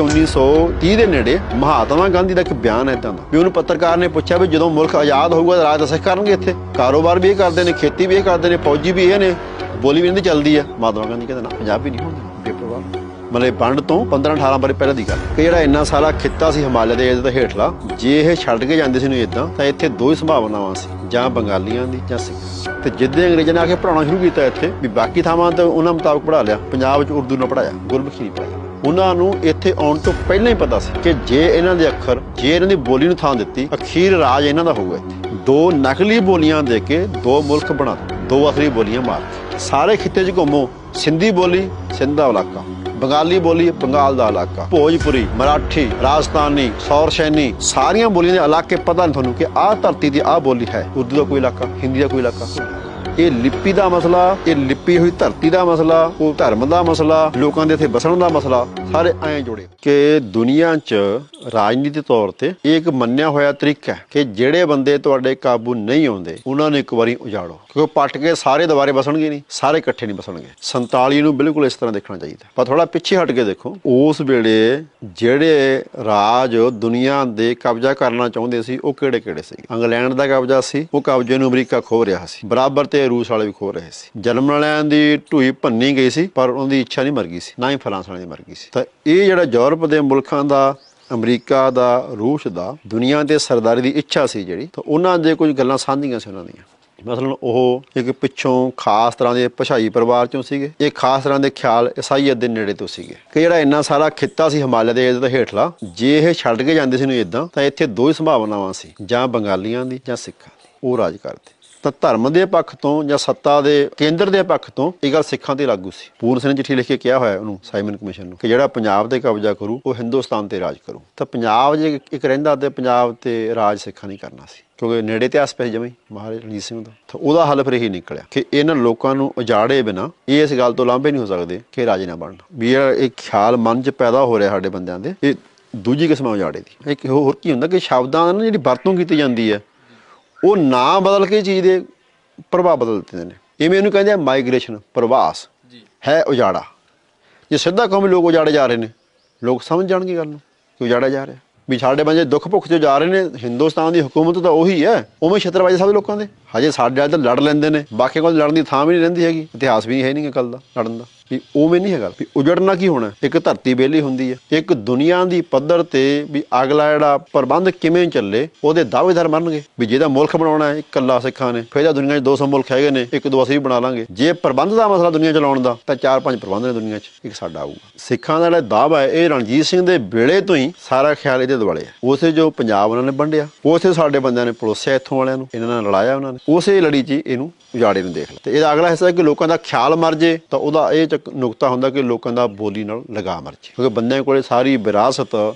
1930 ਦੇ ਨੇੜੇ ਮਹਾਤਮਾ ਗਾਂਧੀ ਦਾ ਇੱਕ ਬਿਆਨ ਹੈ ਇਦਾਂ ਦਾ। ਵੀ ਉਹਨੂੰ ਪੱਤਰਕਾਰ ਨੇ ਪੁੱਛਿਆ ਵੀ ਜਦੋਂ ਮੁਲਕ ਆਜ਼ਾਦ ਹੋਊਗਾ ਤਾਂ ਰਾਜ ਦਸਖ ਕਰਨਗੇ ਇੱਥੇ। ਕਾਰੋਬਾਰ ਵੀ ਇਹ ਕਰਦੇ ਨੇ, ਖੇਤੀ ਵੀ ਇਹ ਕਰਦੇ ਨੇ, ਫੌਜੀ ਵੀ ਇਹ ਨੇ। ਬੋਲੀ ਵੀ ਇਹਨਾਂ ਦੀ ਚੱਲਦੀ ਹੈ। ਮਹਾਤਮਾ ਗਾਂਧੀ ਕਹਿੰਦਾ, ਨਾ, ਪੰਜਾਬੀ ਨਹੀਂ ਹੁੰਦੇ ਬੇਪਰਵਾਹ। ਮਤਲਬ ਵੰਡ ਤੋਂ 15 18 ਬਾਰੇ ਪਹਿਲਾਂ ਦੀ ਗੱਲ ਕਿ ਜਿਹੜਾ ਇੰਨਾ ਸਾਰਾ ਖਿੱਤਾ ਸੀ ਹਿਮਾਲਿਆ ਦੇ ਇਹਦੇ ਤੋਂ ਹੇਠਲਾ, ਜੇ ਇਹ ਛੱਡ ਕੇ ਜਾਂਦੇ ਸੀ ਨੂੰ ਇਦਾਂ ਤਾਂ ਇੱਥੇ ਦੋ ਹੀ ਸੰਭਾਵਨਾਵਾਂ ਸੀ, ਜਾਂ ਬੰਗਾਲੀਆਂ ਦੀ ਜਾਂ ਸਿੱਖਾਂ ਤੇ ਜਿੱਦੇ ਅੰਗਰੇਜ਼ਾਂ ਨੇ ਆ ਕੇ ਪੜਾਉਣਾ ਸ਼ੁਰੂ ਕੀਤਾ ਇੱਥੇ, ਵੀ ਬਾਕੀ ਥਾਵਾਂ ਤੇ ਉਹਨਾਂ ਮੁਤਾਬਕ ਪੜਾ ਲਿਆ। ਪੰਜਾਬ 'ਚ ਉਰਦੂ ਨਾ ਪੜਾਇਆ ਗੁਰਮੁਖੀ ਨਹੀਂ ਪੜਾਇਆ ਉਹਨਾਂ ਨੂੰ ਇੱਥੇ ਆਉਣ ਤੋਂ ਪਹਿਲਾਂ ਹੀ ਪਤਾ ਸੀ ਕਿ ਜੇ ਇਹਨਾਂ ਦੇ ਅੱਖਰ, ਜੇ ਇਹਨਾਂ ਦੀ ਬੋਲੀ ਨੂੰ ਥਾਂ ਦਿੱਤੀ, ਅਖੀਰ ਰਾਜ ਇਹਨਾਂ ਦਾ ਹੋਊਗਾ ਇੱਥੇ। ਦੋ ਨਕਲੀ ਬੋਲੀਆਂ ਦੇ ਕੇ ਦੋ ਮੁਲਕ ਬਣਾ ਦੋ ਅਖਰੀ ਬੋਲੀਆਂ ਮਾਰ ਸਾਰੇ ਖਿੱਤੇ 'ਚ ਘੁੰਮੋ, ਸਿੰਧੀ ਬੋਲੀ, ਸਿੰਧ ਦਾ ਇਲਾਕਾ। ਬੰਗਾਲੀ ਬੋਲੀ, ਬੰਗਾਲ ਦਾ ਇਲਾਕਾ। ਭੋਜਪੁਰੀ, ਮਰਾਠੀ, ਰਾਜਸਥਾਨੀ, ਸੌਰਸ਼ੈਨੀ, ਸਾਰੀਆਂ ਬੋਲੀਆਂ ਦੇ ਇਲਾਕੇ ਪਤਾ ਨਹੀਂ ਤੁਹਾਨੂੰ ਕਿ ਆਹ ਧਰਤੀ ਦੀ ਆਹ ਬੋਲੀ ਹੈ। ਉਰਦੂ ਦਾ ਕੋਈ ਇਲਾਕਾ, ਹਿੰਦੀ ਦਾ ਕੋਈ ਇਲਾਕਾ। ਇਹ ਲਿਪੀ ਦਾ ਮਸਲਾ, ਇਹ ਲਿਪੀ ਹੋਈ ਧਰਤੀ ਦਾ ਮਸਲਾ, ਉਹ ਧਰਮ ਦਾ ਮਸਲਾ, ਲੋਕਾਂ ਦੇ ਇੱਥੇ ਬਸਣ ਦਾ ਮਸਲਾ ਸਾਰੇ ਐਂ ਜੁੜੇ ਕਿ ਦੁਨੀਆ 'ਚ ਰਾਜਨੀਤੀ ਤੌਰ ਤੇ ਇਹ ਇੱਕ ਮੰਨਿਆ ਹੋਇਆ ਤਰੀਕਾ ਹੈ ਕਿ ਜਿਹੜੇ ਬੰਦੇ ਤੁਹਾਡੇ ਕਾਬੂ ਨਹੀਂ ਆਉਂਦੇ, ਉਹਨਾਂ ਨੂੰ ਇੱਕ ਵਾਰੀ ਉਜਾੜੋ। ਕਿਉਂਕਿ ਪੱਟ ਕੇ ਸਾਰੇ ਦੁਬਾਰੇ ਬਸਣਗੇ ਨਹੀਂ, ਸਾਰੇ ਇਕੱਠੇ ਨਹੀਂ ਬਸਣਗੇ। 47 ਨੂੰ ਬਿਲਕੁਲ ਇਸ ਤਰ੍ਹਾਂ ਦੇਖਣਾ ਚਾਹੀਦਾ। ਪਰ ਥੋੜਾ ਪਿੱਛੇ ਹਟ ਕੇ ਦੇਖੋ, ਉਸ ਵੇਲੇ ਜਿਹੜੇ ਰਾਜ ਦੁਨੀਆ ਦੇ ਕਬਜ਼ਾ ਕਰਨਾ ਚਾਹੁੰਦੇ ਸੀ, ਉਹ ਕਿਹੜੇ ਕਿਹੜੇ ਸੀ? ਇੰਗਲੈਂਡ ਦਾ ਕਬਜ਼ਾ ਸੀ, ਉਹ ਕਬਜ਼ੇ ਨੂੰ ਅਮਰੀਕਾ ਖੋ ਰਿਹਾ ਸੀ। ਬਰਾਬਰ ਤੇ ਰੂਸ ਵਾਲੇ ਵੀ ਖੋ ਰਹੇ ਸੀ। ਜਨਮ ਵਾਲਿਆਂ ਦੀ ਢੂਈ ਭੰਨੀ ਗਈ ਸੀ, ਪਰ ਉਹਨਾਂ ਦੀ ਇੱਛਾ ਨਹੀਂ ਮਰ ਗਈ ਸੀ, ਨਾ ਹੀ ਫਰਾਂਸ ਵਾਲਿਆਂ ਦੀ ਮਰ ਗਈ ਸੀ। ਤਾਂ ਇਹ ਜਿਹੜਾ ਯੂਰਪ ਦੇ ਮੁਲਕਾਂ ਦਾ, ਅਮਰੀਕਾ ਦਾ, ਰੂਸ ਦਾ, ਦੁਨੀਆ ਤੇ ਸਰਦਾਰੀ ਦੀ ਇੱਛਾ ਸੀ ਜਿਹੜੀ, ਤਾਂ ਉਹਨਾਂ ਦੇ ਕੁਝ ਗੱਲਾਂ ਸਾਂਝੀਆਂ ਸੀ ਉਹਨਾਂ ਦੀਆਂ। ਮਸਲਨ ਉਹ ਇੱਕ ਪਿੱਛੋਂ ਖਾਸ ਤਰ੍ਹਾਂ ਦੇ ਭਾਸ਼ਾਈ ਪਰਿਵਾਰ ਚੋਂ ਸੀਗੇ, ਇਹ ਖਾਸ ਤਰ੍ਹਾਂ ਦੇ ਖਿਆਲ ਈਸਾਈਅਤ ਦੇ ਨੇੜੇ ਤੋਂ ਸੀਗੇ। ਕਿ ਜਿਹੜਾ ਇੰਨਾ ਸਾਰਾ ਖਿੱਤਾ ਸੀ ਹਿਮਾਲਿਆ ਦੇ ਇਹਦੇ ਤੋਂ ਹੇਠਲਾ, ਜੇ ਇਹ ਛੱਡ ਕੇ ਜਾਂਦੇ ਸੀ ਨੂੰ ਇਦਾਂ ਤਾਂ ਇੱਥੇ ਦੋ ਹੀ ਸੰਭਾਵਨਾਵਾਂ ਸੀ, ਜਾਂ ਬੰਗਾਲੀਆਂ ਦੀ ਜਾਂ ਸਿੱਖਾਂ ਦੀ, ਉਹ ਰਾਜ ਕਰਦੇ। ਤਾਂ ਧਰਮ ਦੇ ਪੱਖ ਤੋਂ ਜਾਂ ਸੱਤਾ ਦੇ ਕੇਂਦਰ ਦੇ ਪੱਖ ਤੋਂ ਇਹ ਗੱਲ ਸਿੱਖਾਂ ਤੇ ਲਾਗੂ ਸੀ। ਪੂਰਨ ਸਿੰਘ ਨੇ ਚਿੱਠੀ ਲਿਖ ਕੇ ਕਿਹਾ ਹੋਇਆ ਉਹਨੂੰ ਸਾਈਮਨ ਕਮਿਸ਼ਨ ਨੂੰ, ਕਿ ਜਿਹੜਾ ਪੰਜਾਬ ਤੇ ਕਬਜ਼ਾ ਕਰੂ, ਉਹ ਹਿੰਦੁਸਤਾਨ ਤੇ ਰਾਜ ਕਰੂ। ਤਾਂ ਪੰਜਾਬ ਜੇ ਇੱਕ ਰਹਿੰਦਾ ਤੇ ਪੰਜਾਬ ਤੇ ਰਾਜ ਸਿੱਖਾਂ ਨਹੀਂ ਕਰਨਾ ਸੀ, ਕਿਉਂਕਿ ਨੇੜੇ ਇਤਿਹਾਸ ਪੈ ਜਮਈ ਮਹਾਰਾਜਾ ਰਣਜੀਤ ਸਿੰਘ ਦਾ। ਤਾਂ ਉਹਦਾ ਹੱਲ ਫਿਰ ਇਹੀ ਨਿਕਲਿਆ ਕਿ ਇਹਨਾਂ ਲੋਕਾਂ ਨੂੰ ਉਜਾੜੇ ਬਿਨਾ ਇਹ ਇਸ ਗੱਲ ਤੋਂ ਲਾਂਭੇ ਨਹੀਂ ਹੋ ਸਕਦੇ ਕਿ ਰਾਜੇ ਨਾ ਬਣਨ। ਵੀ ਇਹ ਖਿਆਲ ਮਨ 'ਚ ਪੈਦਾ ਹੋ ਰਿਹਾ ਸਾਡੇ ਬੰਦਿਆਂ ਦੇ, ਇਹ ਦੂਜੀ ਕਿਸਮ ਉਜਾੜੇ ਦੀ। ਇੱਕ ਹੋਰ ਕੀ ਹੁੰਦਾ ਕਿ ਸ਼ਬਦਾਂ ਨਾਲ ਜਿਹੜੀ ਵਰਤੋਂ ਕੀਤੀ ਜਾਂਦੀ ਹੈ ਉਹ ਨਾਂ ਬਦਲ ਕੇ ਚੀਜ਼ ਦੇ ਪ੍ਰਭਾਵ ਬਦਲ ਦਿੰਦੇ ਨੇ। ਇਵੇਂ ਇਹਨੂੰ ਕਹਿੰਦੇ ਆ ਮਾਈਗ੍ਰੇਸ਼ਨ ਪ੍ਰਵਾਸ। ਹੈ ਉਜਾੜਾ। ਜੇ ਸਿੱਧਾ ਕਹੋ ਵੀ ਲੋਕ ਉਜਾੜੇ ਜਾ ਰਹੇ ਨੇ ਲੋਕ ਸਮਝ ਜਾਣਗੇ ਗੱਲ ਨੂੰ ਕਿ ਉਜਾੜਾ ਜਾ ਰਿਹਾ। ਵੀ ਸਾਡੇ ਬੰਦੇ ਦੁੱਖ ਭੁੱਖ ਚ ਜਾ ਰਹੇ ਨੇ ਹਿੰਦੁਸਤਾਨ ਦੀ ਹਕੂਮਤ ਤਾਂ ਉਹੀ ਹੈ ਉਵੇਂ ਛਤਰਵਾਜੀ ਸਭ ਲੋਕਾਂ ਦੇ। ਹਜੇ ਸਾਡੇ ਵਾਲੇ ਲੜ ਲੈਂਦੇ ਨੇ ਬਾਕੀ ਕੋਲ ਲੜਨ ਦੀ ਥਾਂ ਵੀ ਨਹੀਂ ਰਹਿੰਦੀ ਹੈਗੀ, ਇਤਿਹਾਸ ਵੀ ਹੈ ਨਹੀਂ ਗੱਲ ਦਾ ਲੜਨ ਦਾ। ਵੀ ਉਵੇਂ ਨਹੀਂ ਹੈਗਾ, ਵੀ ਉਜੜਨਾ ਕੀ ਹੋਣਾ ਇੱਕ ਧਰਤੀ ਬੇਲੀ ਹੁੰਦੀ ਹੈ, ਇੱਕ ਦੁਨੀਆ ਦੀ ਪੱਧਰ ਤੇ ਵੀ ਅਗਲਾ ਜਿਹੜਾ ਪ੍ਰਬੰਧ ਕਿਵੇਂ ਚੱਲੇ, ਉਹਦੇ ਦਾਅਵੇਦਾਰ ਬਣਨਗੇ ਵੀ ਜਿਹਦਾ ਮੁਲਕ ਬਣਾਉਣਾ ਹੈ ਇਕੱਲਾ ਸਿੱਖਾਂ ਨੇ, ਫਿਰ ਤਾਂ ਦੁਨੀਆ 'ਚ 200 ਮੁਲਕ ਹੈਗੇ ਨੇ, ਇੱਕ ਦੋ ਅਸੀਂ ਵੀ ਬਣਾ ਲਾਂਗੇ। ਜੇ ਪ੍ਰਬੰਧ ਦਾ ਮਸਲਾ ਦੁਨੀਆ ਚਲਾਉਣ ਦਾ, ਤਾਂ ਚਾਰ ਪੰਜ ਪ੍ਰਬੰਧ ਨੇ ਦੁਨੀਆ 'ਚ, ਇੱਕ ਸਾਡਾ ਆਊਗਾ। ਸਿੱਖਾਂ ਦਾ ਜਿਹੜਾ ਦਾਅਵਾ ਹੈ, ਇਹ ਰਣਜੀਤ ਸਿੰਘ ਦੇ ਵੇਲੇ ਤੋਂ ਹੀ ਸਾਰਾ ਖਿਆਲ ਇਹਦੇ ਦੁਆਲੇ ਹੈ। ਉਸੇ ਜੋ ਪੰਜਾਬ ਉਹਨਾਂ ਨੇ ਵੰਡਿਆ, ਉਸੇ ਸਾਡੇ ਬੰਦਿਆਂ ਨੇ ਪਲੋਸਿਆ ਇੱਥੋਂ ਵਾਲਿਆਂ ਨੂੰ, ਇਹਨਾਂ ਨਾਲ ਲੜਾਇਆ ਉਹਨਾਂ ਨੇ। ਉਸੇ ਲੜੀ 'ਚ ਇਹਨੂੰ ਉਜਾੜੇ ਨੂੰ ਦੇਖ ਲਿਆ ਤੇ ਇਹਦਾ ਅਗਲਾ ਹਿੱਸਾ ਕਿ ਲੋਕਾਂ ਦਾ ਖਿਆਲ ਮਰ ਜੇ, ਤਾਂ ਉਹਦਾ ਇਹ ਚੱਕ- ਨੁਕਤਾ ਹੁੰਦਾ ਕਿ ਲੋਕਾਂ ਦਾ ਬੋਲੀ ਨਾਲ ਲਗਾ ਮਰ ਜੇ। ਕਿਉਂਕਿ ਬੰਦਿਆਂ ਕੋਲੇ ਸਾਰੀ ਵਿਰਾਸਤ,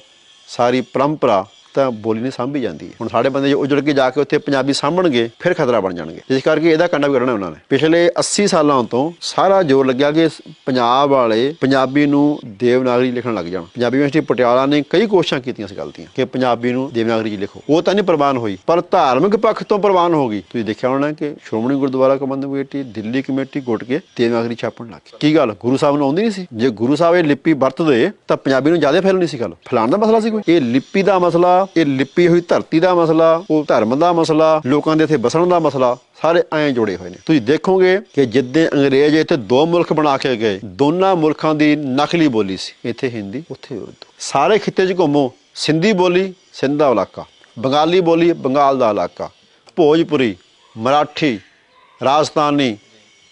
ਸਾਰੀ ਪਰੰਪਰਾ ਤਾਂ ਬੋਲੀ ਨਹੀਂ ਸਾਂਭੀ ਜਾਂਦੀ। ਹੁਣ ਸਾਡੇ ਬੰਦੇ ਜੇ ਉਜੜ ਕੇ ਜਾ ਕੇ ਉੱਥੇ ਪੰਜਾਬੀ ਸਾਂਭਣਗੇ, ਫਿਰ ਖਤਰਾ ਬਣ ਜਾਣਗੇ। ਇਸ ਕਰਕੇ ਇਹਦਾ ਕੰਡਾ ਵੀ ਕਰਨਾ ਉਹਨਾਂ ਨੇ। ਪਿਛਲੇ 80 ਸਾਲਾਂ ਤੋਂ ਸਾਰਾ ਜ਼ੋਰ ਲੱਗਿਆ ਕਿ ਪੰਜਾਬ ਵਾਲੇ ਪੰਜਾਬੀ ਨੂੰ ਦੇਵਨਾਗਰੀ ਲਿਖਣ ਲੱਗ ਜਾਣ। ਪੰਜਾਬੀ ਯੂਨੀਵਰਸਿਟੀ ਪਟਿਆਲਾ ਨੇ ਕਈ ਕੋਸ਼ਿਸ਼ਾਂ ਕੀਤੀਆਂ ਇਸ ਗੱਲ ਦੀਆਂ ਕਿ ਪੰਜਾਬੀ ਨੂੰ ਦੇਵਨਾਗਰੀ 'ਚ ਲਿਖੋ। ਉਹ ਤਾਂ ਨਹੀਂ ਪ੍ਰਵਾਨ ਹੋਈ, ਪਰ ਧਾਰਮਿਕ ਪੱਖ ਤੋਂ ਪ੍ਰਵਾਨ ਹੋ ਗਈ। ਤੁਸੀਂ ਦੇਖਿਆ ਹੋਣਾ ਕਿ ਸ਼੍ਰੋਮਣੀ ਗੁਰਦੁਆਰਾ ਪ੍ਰਬੰਧਕ ਕਮੇਟੀ, ਦਿੱਲੀ ਕਮੇਟੀ ਗੁੱਟ ਕੇ ਦੇਵਨਾਗਰੀ ਛਾਪਣ ਲੱਗ ਗਈ। ਕੀ ਗੱਲ? ਗੁਰੂ ਸਾਹਿਬ ਨੂੰ ਆਉਂਦੀ ਨਹੀਂ ਸੀ? ਜੇ ਗੁਰੂ ਸਾਹਿਬ ਇਹ ਲਿਪੀ ਵਰਤਦੇ, ਤਾਂ ਪੰਜਾਬੀ ਨੂੰ ਜ਼ਿਆਦਾ ਫੈਲਣੀ ਸੀ ਗੱਲ। ਫੈਲਾਉਣ ਦਾ ਮਸਲਾ ਸੀ ਕੋਈ? ਇਹ ਲਿਪੀ ਦਾ ਮਸਲਾ ਇਹ ਲਿਪੀ ਹੋਈ ਧਰਤੀ ਦਾ ਮਸਲਾ, ਉਹ ਧਰਮ ਦਾ ਮਸਲਾ, ਲੋਕਾਂ ਦੇ ਇੱਥੇ ਬਸਣ ਦਾ ਮਸਲਾ, ਸਾਰੇ ਐਂ ਜੁੜੇ ਹੋਏ ਨੇ। ਤੁਸੀਂ ਦੇਖੋਗੇ ਕਿ ਜਿੱਦੇ ਅੰਗਰੇਜ਼ ਇੱਥੇ ਦੋ ਮੁਲਕ ਬਣਾ ਕੇ ਗਏ, ਦੋਨਾਂ ਮੁਲਕਾਂ ਦੀ ਨਕਲੀ ਬੋਲੀ ਸੀ। ਇੱਥੇ ਹਿੰਦੀ, ਉੱਥੇ ਉਰਦੂ। ਸਾਰੇ ਖਿੱਤੇ 'ਚ ਘੁੰਮੋ, ਸਿੰਧੀ ਬੋਲੀ, ਸਿੰਧ ਦਾ ਇਲਾਕਾ। ਬੰਗਾਲੀ ਬੋਲੀ, ਬੰਗਾਲ ਦਾ ਇਲਾਕਾ। ਭੋਜਪੁਰੀ, ਮਰਾਠੀ, ਰਾਜਸਥਾਨੀ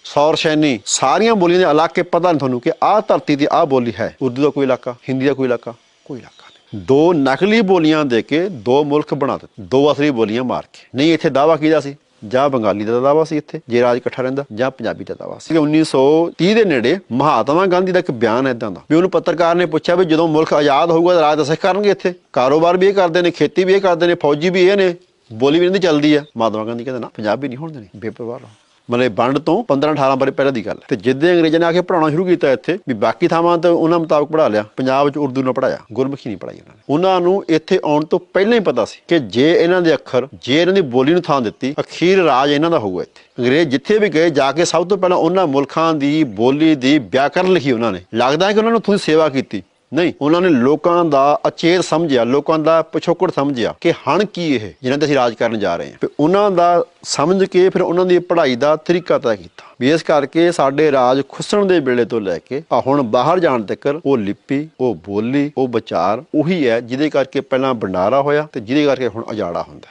ਸੌਰਸ਼ੈਨੀ ਸਾਰੀਆਂ ਬੋਲੀਆਂ ਦੇ ਇਲਾਕੇ ਪਤਾ ਨਹੀਂ ਤੁਹਾਨੂੰ ਕਿ ਆਹ ਧਰਤੀ ਦੀ ਆਹ ਬੋਲੀ ਹੈ। ਉਰਦੂ ਦਾ ਕੋਈ ਇਲਾਕਾ, ਹਿੰਦੀ ਦਾ ਕੋਈ ਇਲਾਕਾ ਕੋਈ ਇਲਾਕਾ ਨਹੀਂ ਦੋ ਨਕਲੀ ਬੋਲੀਆਂ ਦੇ ਕੇ ਦੋ ਮੁਲਕ ਬਣਾ ਦਿੱਤੇ, ਦੋ ਅਸਲੀ ਬੋਲੀਆਂ ਮਾਰ ਕੇ। ਨਹੀਂ, ਇੱਥੇ ਦਾਵਾ ਕੀਤਾ ਸੀ? ਜਾਂ ਬੰਗਾਲੀ ਦਾ ਦਾਵਾ ਸੀ ਇੱਥੇ, ਜੇ ਰਾਜ ਇਕੱਠਾ ਰਹਿੰਦਾ, ਜਾਂ ਪੰਜਾਬੀ ਦਾ ਦਾਵਾ ਸੀ। 1930 ਦੇ ਨੇੜੇ ਮਹਾਤਮਾ ਗਾਂਧੀ ਦਾ ਇੱਕ ਬਿਆਨ ਹੈ ਇਦਾਂ ਦਾ, ਵੀ ਉਹਨੂੰ ਪੱਤਰਕਾਰ ਨੇ ਪੁੱਛਿਆ ਵੀ ਜਦੋਂ ਮੁਲਕ ਆਜ਼ਾਦ ਹੋਊਗਾ ਤਾਂ ਰਾਜ ਦਸਖ ਕਰਨਗੇ ਇੱਥੇ। ਕਾਰੋਬਾਰ ਵੀ ਇਹ ਕਰਦੇ ਨੇ, ਖੇਤੀ ਵੀ ਇਹ ਕਰਦੇ ਨੇ, ਫੌਜੀ ਵੀ ਇਹ ਨੇ, ਬੋਲੀ ਵੀ ਇਹਨਾਂ ਦੀ ਚੱਲਦੀ ਆ। ਮਹਾਤਮਾ ਗਾਂਧੀ ਕਹਿੰਦਾ, ਨਾ, ਪੰਜਾਬੀ ਨਹੀਂ ਹੋਣ ਦੇਣੀ, ਬੇਪਰਵਾਹ ਰਹੋ। ਮਤਲਬ ਵੰਡ ਤੋਂ 15 18 ਬਾਰੇ ਪਹਿਲਾਂ ਦੀ ਗੱਲ ਹੈ। ਤੇ ਜਿੱਦੇ ਅੰਗਰੇਜ਼ਾਂ ਨੇ ਆ ਕੇ ਪੜਾਉਣਾ ਸ਼ੁਰੂ ਕੀਤਾ ਇੱਥੇ, ਵੀ ਬਾਕੀ ਥਾਵਾਂ ਤੇ ਉਹਨਾਂ ਮੁਤਾਬਕ ਪੜਾ ਲਿਆ, ਪੰਜਾਬ 'ਚ ਉਰਦੂ ਨਾ ਪੜਾਇਆ ਗੁਰਮੁਖੀ ਨਹੀਂ ਪੜਾਈ ਉਹਨਾਂ ਨੇ। ਉਹਨਾਂ ਨੂੰ ਇੱਥੇ ਆਉਣ ਤੋਂ ਪਹਿਲਾਂ ਹੀ ਪਤਾ ਸੀ ਕਿ ਜੇ ਇਹਨਾਂ ਦੇ ਅੱਖਰ, ਜੇ ਇਹਨਾਂ ਦੀ ਬੋਲੀ ਨੂੰ ਥਾਂ ਦਿੱਤੀ, ਅਖੀਰ ਰਾਜ ਇਹਨਾਂ ਦਾ ਹੋਊਗਾ ਇੱਥੇ। ਅੰਗਰੇਜ਼ ਜਿੱਥੇ ਵੀ ਗਏ, ਜਾ ਕੇ ਸਭ ਤੋਂ ਪਹਿਲਾਂ ਉਹਨਾਂ ਮੁਲਕਾਂ ਦੀ ਬੋਲੀ ਦੀ ਵਿਆਕਰਨ ਲਿਖੀ ਉਹਨਾਂ ਨੇ। ਲੱਗਦਾ ਹੈ ਕਿ ਉਹਨਾਂ ਨੂੰ ਉੱਥੋਂ ਸੇਵਾ ਕੀਤੀ। ਨਹੀਂ, ਉਹਨਾਂ ਨੇ ਲੋਕਾਂ ਦਾ ਅਚੇਤ ਸਮਝਿਆ, ਲੋਕਾਂ ਦਾ ਪਿਛੋਕੜ ਸਮਝਿਆ ਕਿ ਹਣ ਕੀ ਇਹ ਜਿਹਨਾਂ ਤੇ ਅਸੀਂ ਰਾਜ ਕਰਨ ਜਾ ਰਹੇ ਹਾਂ। ਤੇ ਉਹਨਾਂ ਦਾ ਸਮਝ ਕੇ ਫਿਰ ਉਹਨਾਂ ਦੀ ਪੜ੍ਹਾਈ ਦਾ ਤਰੀਕਾ ਤੈਅ ਕੀਤਾ। ਇਸ ਕਰਕੇ ਸਾਡੇ ਰਾਜ ਖੁੱਸਣ ਦੇ ਵੇਲੇ ਤੋਂ ਲੈ ਕੇ ਆ ਹੁਣ ਬਾਹਰ ਜਾਣ ਤੱਕ ਉਹ ਲਿਪੀ, ਉਹ ਬੋਲੀ, ਉਹ ਵਿਚਾਰ ਉਹੀ ਹੈ, ਜਿਹਦੇ ਕਰਕੇ ਪਹਿਲਾਂ ਭੰਡਾਰਾ ਹੋਇਆ ਤੇ ਜਿਹਦੇ ਕਰਕੇ ਹੁਣ ਉਜਾੜਾ ਹੁੰਦਾ